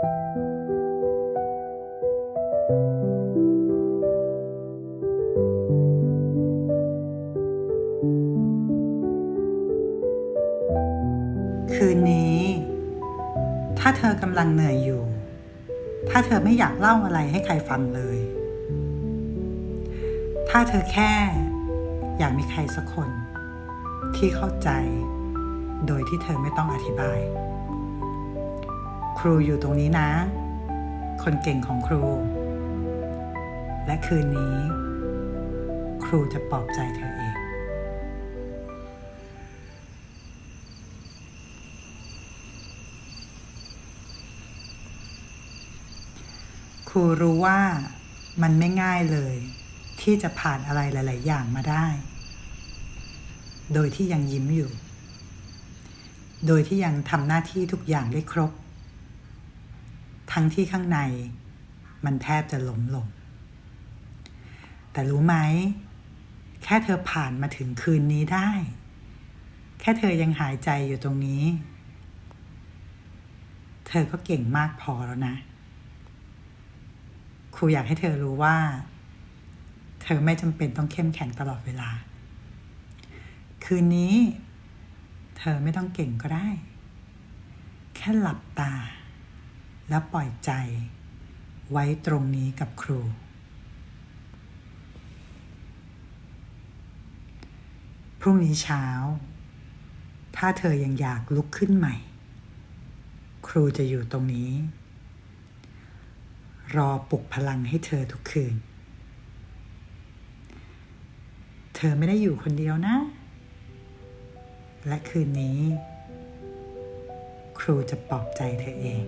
คืนนี้ ถ้าเธอกำลังเหนื่อยอยู่ ถ้าเธอไม่อยากเล่าอะไรให้ใครฟังเลย ถ้าเธอแค่อยากมีใครสักคน ที่เข้าใจ โดยที่เธอไม่ต้องอธิบาย ครูอยู่ตรงนี้นะ คนเก่งของครู และคืนนี้ ครูจะปลอบใจเธอเองครูรู้ว่ามันไม่ง่ายเลย ที่จะผ่านอะไรหลาย ๆ อย่างมาได้ โดยที่ยังยิ้มอยู่ โดยที่ยังทำหน้าที่ทุกอย่างได้ครบ ทั้งที่ข้างใน มันแทบจะหลมลง แต่รู้ไหม แค่เธอผ่านมาถึงคืนนี้ได้ แค่เธอยังหายใจอยู่ตรงนี้ เธอก็เก่งมากพอแล้วนะ ครูอยากให้เธอรู้ว่า เธอไม่จำเป็นต้องเข้มแข็งตลอดเวลา คืนนี้ เธอไม่ต้องเก่งก็ได้ แค่หลับตา แล้วปล่อยใจ ไว้ตรงนี้กับครู พรุ่งนี้เช้า ถ้าเธอยังอยากลุกขึ้นใหม่ ครูจะอยู่ตรงนี้ รอปลุกพลังให้เธอทุกคืน เธอไม่ได้อยู่คนเดียวนะ และคืนนี้ ครูจะปลอบใจเธอเอง